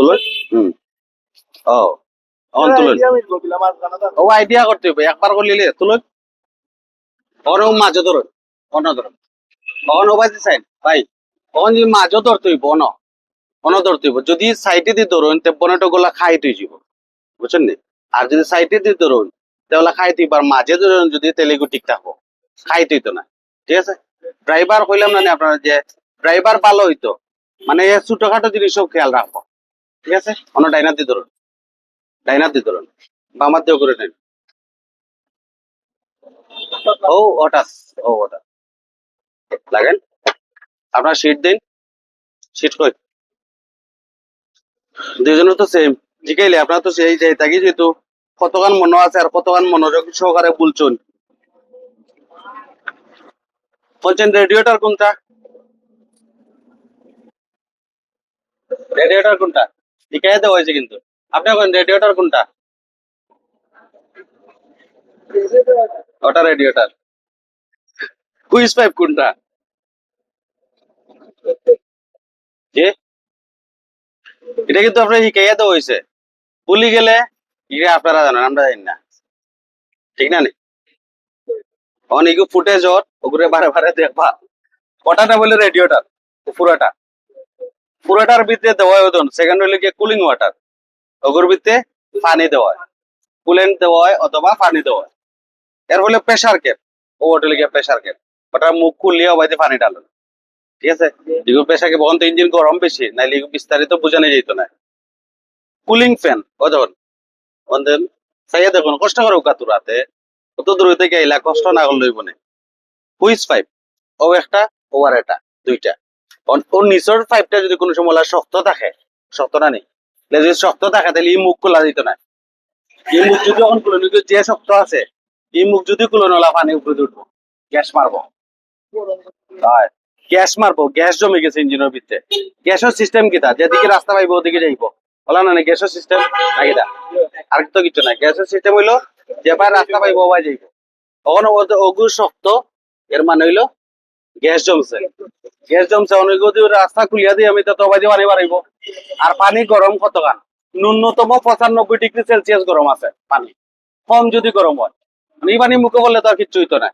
তুলুন হুম ও অন তুলুন ও আইডিয়া করতে হবে একবার করলে তুলুন অন মাঝে ধরুন অন ধরুন অন ও সাইড ভাই। অন যে মাঝে ধরতে হইব অন অন ধরতে হইব যদি সাইডে দিয়ে ধরুন তে বনেটো গুলা খাই তুই যাব। বুঝছেন নি আর যদি সাইডে দিয়ে ধরুন তাহলে খাই তুই আর মাঝে ধরুন যদি তেলেগু ঠিক থাকব খাই তুই তো না ঠিক আছে? ড্রাইভার কইলাম না নি আপনার যে ড্রাইভার ভালো হইতো মানে ছোটখাটো জিনিসও খেয়াল রাখব ঠিক আছে? অন্য ডাইনার দিয়ে ধরুন। ডাইনার দিয়ে ধরুন। বামার দিয়েও করে নেন। ও ওটাস ও, ওটা। লাগেন। আপনার সিট দিন। সিট কই? দুজনের তো সেম জিকাইলে আপনার তো সেই যাই থাকি যেহেতু কতক্ষণ মনে আছে আর কতক্ষণ মনোযোগ সহকারে বলছুন। বলছেন রেডিওটার কোনটা? রেডিওটার কোনটা? দেওয়া হয়েছে কিন্তু। আপনি এখন রেডিওটার কোনটা? ওটা রেডিওটার কুইজ পাইপ কোনটা? যে এটা কিন্তু আপনার দেওয়া হয়েছে। ভুলি গেলে আপনারা জানেন, আমরা জানি না। ঠিক না নি? অনেক ফুটেজ ওর, ওগুলো বারে বারে দেখবা। ওটাটা বলে রেডিওটার পুরোটা। পুরোটার ভিতরে দেওয়া হয় সেকেন্ড হইলে গিয়ে কুলিং ওয়াটার ওগুর ভিতরে পানি দেওয়া হয়। কুলেন্ট দেওয়া হয় অথবা পানি দেওয়া হয়। এর হলে প্রেসার কেপ ও ওটা গিয়ে প্রেসার কেপ ওটা মুখ খুললিয়ে ওবাইতে পানি ডালেন ঠিক আছে? এগুলো প্রেসার কেপ তো ইঞ্জিন গরম বেশি, নাইলে বিস্তারিত বোঝানো যেত না। কুলিং ফ্যান ও যখন দেন চাইয়া দেখুন, কষ্ট করে উকাতুর রাতে। কত দূর থেকে এলা কষ্ট না করলে হইব না। হুইস পাইপ ও একটা, ও আর এটা দুইটা। ওর- নিচের পাইপটা যদি কোনো সময় শক্ত থাকে। শক্ত না নেই। যদি শক্ত থাকে, তাহলে এই মুখ খোলা দিত না। এই মুখ যদি এখন খুলে নিত যে শক্ত আছে এই মুখ যদি খুলে নলা পানি উপরে উঠবো। গ্যাস মারবো গ্যাস মারবো গ্যাস জমে গেছে ইঞ্জিনের ভিতরে গ্যাসের সিস্টেম কিটা যেদিকে রাস্তা পাইবো ওদিকে যাইবো বলা না গ্যাসের সিস্টেম নাকিটা আর তো কিছু না গ্যাসের সিস্টেম হইল যেবার রাস্তা পাইবো ওবাই যাইবো। তখন ওগু শক্ত এর মানে হইল গ্যাস জমছে। গ্যাস জমছে, অনেক রাস্তা খুলিয়া দিই আমি তত বাজে পানি আর পানি গরম ন্যূনতম পঁচানব্বই ডিগ্রি সেলসিয়াস গরম আছে পানি। কম যদি গরম হয়। মানে এই পানি মুখে বললে তো আর না।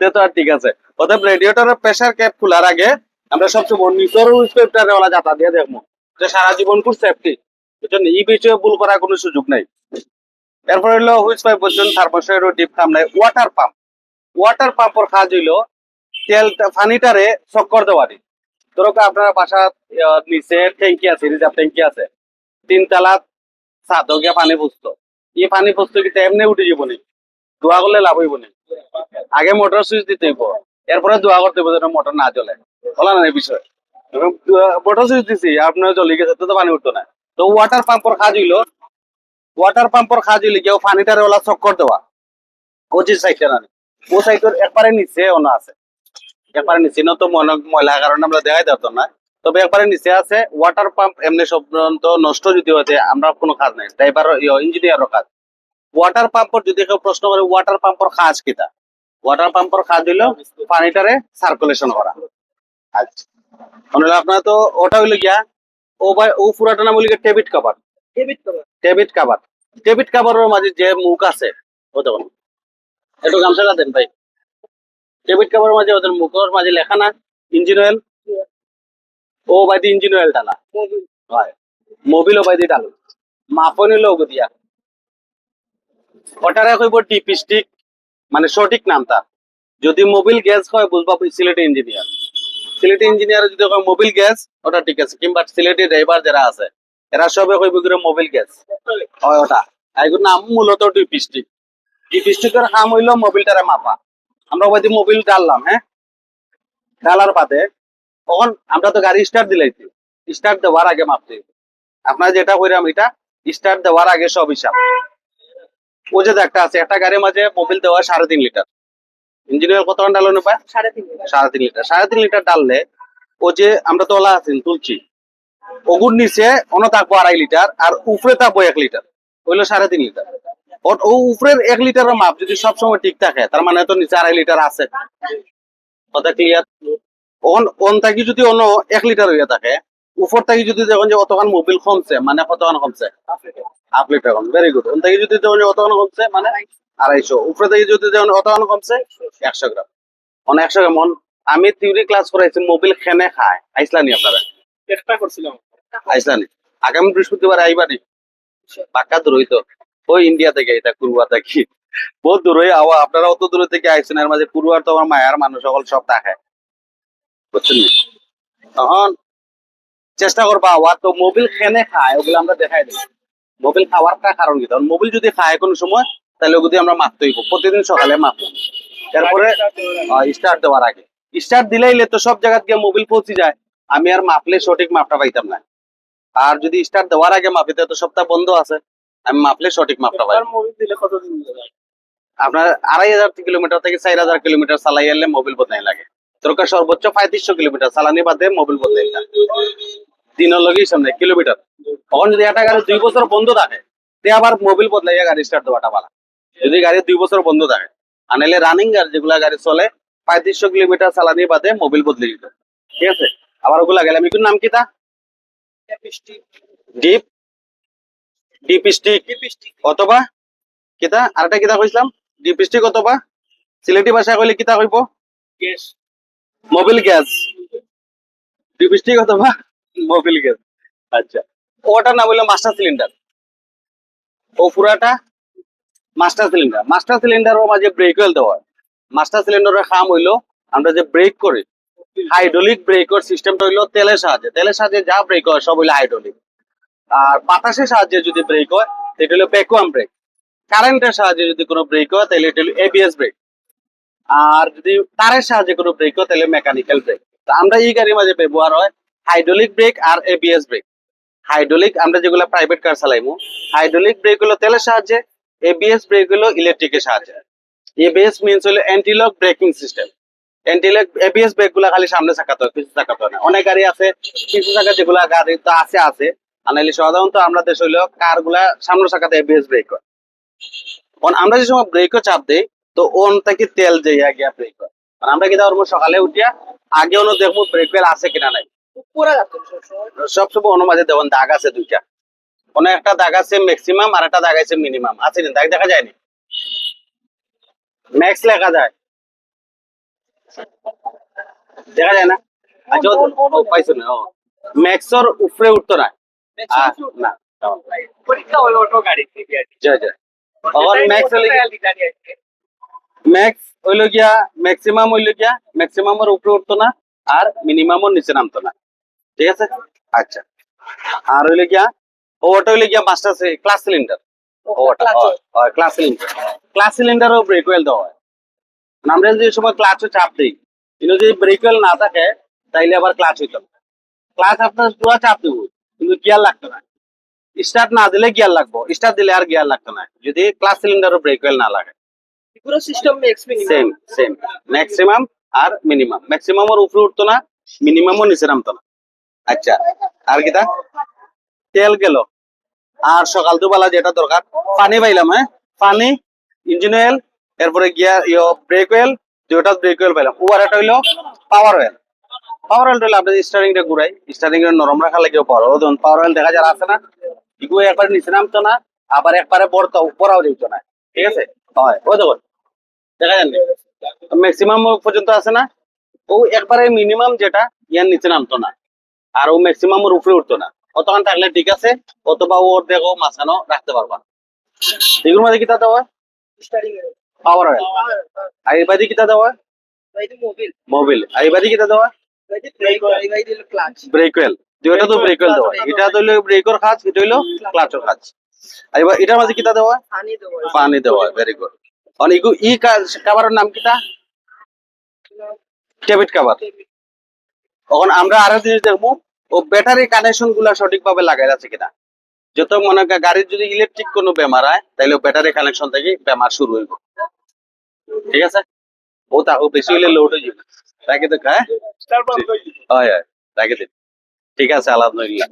তো ঠিক আছে। আগে দিয়ে সারা জীবন খুব সেফটি এই বিষয়ে ভুল করার কোনো সুযোগ নাই। এরপর হইল হুইচ পাইপ বলছেন থার্মোস্টেট ডিপ কাম নাই ওয়াটার পাম্প ওয়াটার পাম্পর কাজ হইল তেল পানিটারে চক্কর দেওয়ারি ধরো আপনার বাসা নিচে ট্যাঙ্কি আছে রিজার্ভ ট্যাঙ্কি আছে। তিনতলা ছাদ গিয়া পানি পুষতো এই পানি পুষতো কিন্তু এমনি উঠে যাব নি? দোয়া করলে লাভ হইব নি? আগে মোটর সুইচ দিতে হইব। এরপরে দোয়া করতে হইব যেন মোটর না জ্বলে। বলা না বিষয়। মোটর সুইচ দিছি, আপনার জ্বলে গেছে, তো পানি উঠতো না। তো ওয়াটার পাম্পর কাজ হইল ওয়াটার পাম্পর কাজ হইলে গিয়ে পানিটারে ওলা চক্কর দেওয়া ও যে সাইডটা না ও সাইডের একবারে নিচে অন্য আছে। একবারে নিচে না তো মনে- ময়লা কারণে আমরা দেখাই দিত না। তবে একবারে নিচে আছে ওয়াটার পাম্প এমনি সাধারণত নষ্ট যদি হয়েছে আমরা কোনো কাজ নাই। ড্রাইভার ইঞ্জিনিয়ারের কাজ। ওয়াটার পাম্পর যদি কেউ প্রশ্ন করে ওয়াটার পাম্পর কাজ কিটা ওয়াটার পাম্পর কাজ হইল পানিটারে সার্কুলেশন করা আচ্ছা। আপনার তো ওটা হইল গিয়া ও ভাই ও পুরাটা নাম হইল টেবিট কাভার টেবিট কাভার টেবিট কাভারের মাঝে যে মুখ আছে, ও দেখুন। একটু গামছাটা দেন ভাই। ডেবিট কাভারের মাঝে ওদের মুখের মাঝে লেখা না, ইঞ্জিন অয়েল ও বাইদি ইঞ্জিন অয়েল ডালা হয়। মোবিল ও বাইদি ডালো মাপন ওগো দিয়া। ওটারে কইব ডিপ স্টিক মানে সঠিক নাম তার যদি মোবিল গ্যাস হয়, বুঝবা সিলেটি ইঞ্জিনিয়ার সিলেটি ইঞ্জিনিয়ার যদি মোবিল গ্যাস ওটা ঠিক আছে। কিংবা সিলেটি ড্রাইভার যারা আছে এরা সবে কইব করে মোবিল গ্যাস হয় ওটা। এগুলোর নাম মূলত ডিপ স্টিক ডিপ স্টিকের কাম হইল মোবিলটারে মাপা। আমরা ওই মোবিল ডাললাম হ্যাঁ? ডালার বাদে তখন আমরা তো গাড়ি স্টার্ট দিলাইছি স্টার্ট দেওয়ার আগে মাপতে। আপনারা যেটা কইরাম এটা স্টার্ট দেওয়ার আগে সব হিসাব। ও যে একটা আছে একটা গাড়ির মাঝে মোবিল দেওয়া সাড়ে তিন লিটার। ইঞ্জিনিয়ার কত ডালো না পায় সাড়ে তিন সাড়ে তিন লিটার। সাড়ে তিন লিটার ডাললে ও যে আমরা তোলা আছেন তুলছি। ওগুর নিচে অন্য থাকব আড়াই লিটার আর উপরে থাকব এক লিটার, হইল সাড়ে তিন লিটার। ও উপরের এক লিটারের মাপ যদি সবসময় ঠিক থাকে, তার মানে তো নিচে আড়াই লিটার আছে। কথা ক্লিয়ার অন অন থাকি যদি অন্য এক লিটার হইয়া থাকে, উপর থাকি যদি দেখুন যে অতখান মোবিল কমছে মানে কতখান কমছে? হাফ লিটার কম ভেরি গুড অন থাকি যদি দেখুন যে অতখান কমছে মানে আড়াইশো। উপরে থেকে যদি দেখুন অতখান কমছে, একশো গ্রাম। মানে একশো গ্রাম আমি থিওরি ক্লাস করাইছি, মোবিল খেনে খায় আইসলানি আপনারা? চেষ্টা করছিলাম। আগামী বৃহস্পতিবার আইবানি। পাক্কা দূরই তো ওই ইন্ডিয়া থেকে এটা কুরুয়া থেকে। বহুত দূরই আওয়া আপনারা অত দূর থেকে আইছেন এর মাঝে কুরুয়ার তো আমার মায়ার মানুষ সকল সব থাকে বুঝছেন তখন চেষ্টা করবা আওয়া তো মোবিল খেনে খায় ওগুলো আমরা দেখাই দিই মোবিল খাওয়ারটা কারণ কি? তখন মোবিল যদি খায় কোনো সময় তাহলে ওগুলো আমরা মাপতে হইব প্রতিদিন সকালে মাপবো তারপরে স্টার্ট দেওয়ার আগে। স্টার্ট দিলেই তো সব জায়গা গিয়ে মোবিল পৌঁছে যায়। আমি আর মাপলে সঠিক মাপটা পাইতাম না। আর যদি স্টার্ট দেওয়ার আগে মাপিতে তো সপ্তাহ বন্ধ আছে। আমি মাপলে সঠিক মাপটা পাই। লাগে? আপনার আড়াই হাজার কিলোমিটার থেকে চার হাজার কিলোমিটার চালাই এলে মোবিল বদলাই লাগে। দরকার সর্বোচ্চ পঁয়ত্রিশশো কিলোমিটার চালানি বাদে মোবিল বদলাই না দিনের লগেই সামনে কিলোমিটার। তখন যদি একটা গাড়ি দুই বছর বন্ধ থাকে তে আবার মোবিল বদলাইয়া গাড়ি স্টার্ট দেওয়াটা ভালো। যদি গাড়ি দুই বছর বন্ধ থাকে আনাইলে রানিং গাড়ি যেগুলা গাড়ি চলে পঁয়ত্রিশশো কিলোমিটার চালানি বাদে মোবিল বদলে দিতে। ঠিক আছে? আবার ওগুলা গেলাম একটু নাম কি তা? Dip dip stick. অথবা কিতা আরেকটা কিতা কইছিলাম? ডিপ স্টিক অথবা সিলেটি ভাষা কইলে কিতা কইব? Gas. Mobil gas. Dip stick অথবা মোবিল গ্যাস। আচ্ছা। ওটার নাম হইল মাস্টার সিলিন্ডার। ও পুরাটা মাস্টার সিলিন্ডার। মাস্টার সিলিন্ডারের মাঝে ব্রেক অয়েল দেওয়া হয়। মাস্টার সিলিন্ডারের খাম হইল আমরা যে ব্রেক করি হাইড্রোলিক ব্রেকর সিস্টেমটা হইল তেলের সাহায্যে। তেলের সাহায্যে যা ব্রেক হয় সব হইল হাইড্রোলিক আর বাতাসের সাহায্যে যদি ব্রেক হয়, সেটা হলো ভ্যাকুয়াম ব্রেক কারেন্টের সাহায্যে যদি কোনো ব্রেক হয়, তাহলে এটা হলো এবিএস ব্রেক আর যদি তারের সাহায্যে কোনো ব্রেক হয়, তাহলে মেকানিক্যাল ব্রেক তো আমরা এই গাড়ির মাঝে ব্যবহার হয় হাইড্রোলিক ব্রেক আর এবিএস ব্রেক হাইড্রোলিক আমরা যেগুলো প্রাইভেট কার চালাইমু হাইড্রোলিক ব্রেক হলো তেলের সাহায্যে এবিএস ব্রেক হলো ইলেকট্রিকের সাহায্যে। এবিএস মিনস হলো অ্যান্টিলক ব্রেকিং সিস্টেম এবিএস ব্রেকগুলা খালি সামনে চাকাতে হয় পিছু চাকাতে হয় না। অনেক গাড়ি আছে পিছু চাকা যেগুলা গাড়ি তো আছে আছে। আনাইলে সাধারণত আমরা দেশ হইল সামনে চাকাতে এবিএস ব্রেক হয়। আমরা যে সময় ব্রেকও চাপ দেই তো ওন থেকে তেল যাইয়া গিয়া ব্রেক হয়। আমরা কি ধরবো সকালে উঠিয়া আগে অনু দেখব ব্রেক ফেল আছে কিনা নাই। সবসময় অনু মাঝে দেখুন দাগ আছে দুইটা। কোনো একটা দাগ আছে ম্যাক্সিমাম আর একটা দাগ আছে মিনিমাম আছে না দাগ দেখা যায়নি? ম্যাক্স লেখা যায়। দেখা যায় না? আচ্ছা ও- ও পাইছো না? ম্যাক্সর উপরে উঠতো না? আর না। পরীক্ষা হলো অটো গাড়ি থেকে আর কি। জয় জয়। তখন ম্যাক্স কি- গাড়ি গাড়ি কি। ম্যাক্স হইল গিয়া ম্যাক্সিমাম হইল গিয়া ম্যাক্সিমামের উপরে উঠতো না আর মিনিমামও নিচে নামতো না। ঠিক আছে? আচ্ছা। আর হইল গিয়া ওটা হইল গিয়া master class cylinder class cylinder class সিলিন্ডারও brake oil দেওয়া হয়। মানে আমরা যে সময় ক্লাচে চাপ দিই কিন্তু যদি ব্রেক ওয়েল না থাকে তাইলে আবার ক্লাচ হইতো না ক্লাচ আপনার পুরো চাপ দিব কিন্তু গিয়ার লাগতো না। স্টার্ট না দিলে গিয়ার লাগবো স্টার্ট দিলে আর গিয়ার লাগতো না। যদি ক্লাস সিলিন্ডারও ব্রেক ওয়েল না লাগে। পুরো সিস্টেম সেম সেম ম্যাক্সিমাম আর মিনিমাম ম্যাক্সিমাম এর উপরে উঠতো না মিনিমামও নিচে নামতো না। আচ্ছা আর কিটা তেল গেল। আর সকাল দুবেলা যেটা দরকার পানি পাইলাম হ্যাঁ? পানি ইঞ্জিন অয়েল এরপরে গিয়ার ইয়ে ব্রেক অয়েল দুইটা ব্রেক পাইলাম। হইল পাওয়ার পাওয়ার ঘুরাই। নরম রাখা লাগে পাওয়ার ধরুন পাওয়ার দেখা আছে না? এগুলো একবার নিচে নামতো না, আবার একবারে বড় না। ঠিক আছে? হয়। দেখুন। দেখা যান ম্যাক্সিমাম পর্যন্ত আছে না? ও একবারে মিনিমাম যেটা, ইয়ার নিচে নামতো না। আর ও ম্যাক্সিমাম ওর উপরে উঠতো না। অতক্ষণ থাকলে ঠিক আছে, অথবা ওর দেখো মাঝখানেও রাখতে পারবা। এগুলোর মধ্যে কিতা দেওয়া স্টারিং পাওয়ার অয়েল আর কিতা দেওয়া? মোবিল মোবিল আর কিতা দেওয়া? ব্রেক অয়েল দুইটা তো ব্রেক অয়েল দেওয়া। এটা তো হইল ব্রেকর কাজ এটা হইল ক্লাচের কাজ আর এবার এটার মাঝে দেওয়া? পানি দেওয়া। ভেরি গুড ই কাভারের নাম টেবিট কাভার তখন আমরা আরও জিনিস দেখব ও ব্যাটারি কানেকশনগুলা সঠিকভাবে লাগাই আছে কিনা। যত মনে গাড়ির যদি ইলেকট্রিক কোনো বেমার হয় তাহলে ব্যাটারি কানেকশন থেকে বেমার শুরু হইব। ঠিক আছে? ও বেশি হইলে লোড হয়ে যাবে। রাখে তো হ্যাঁ? হয় হয় রাখে দিন ঠিক আছে আলহামদুলিল্লাহ।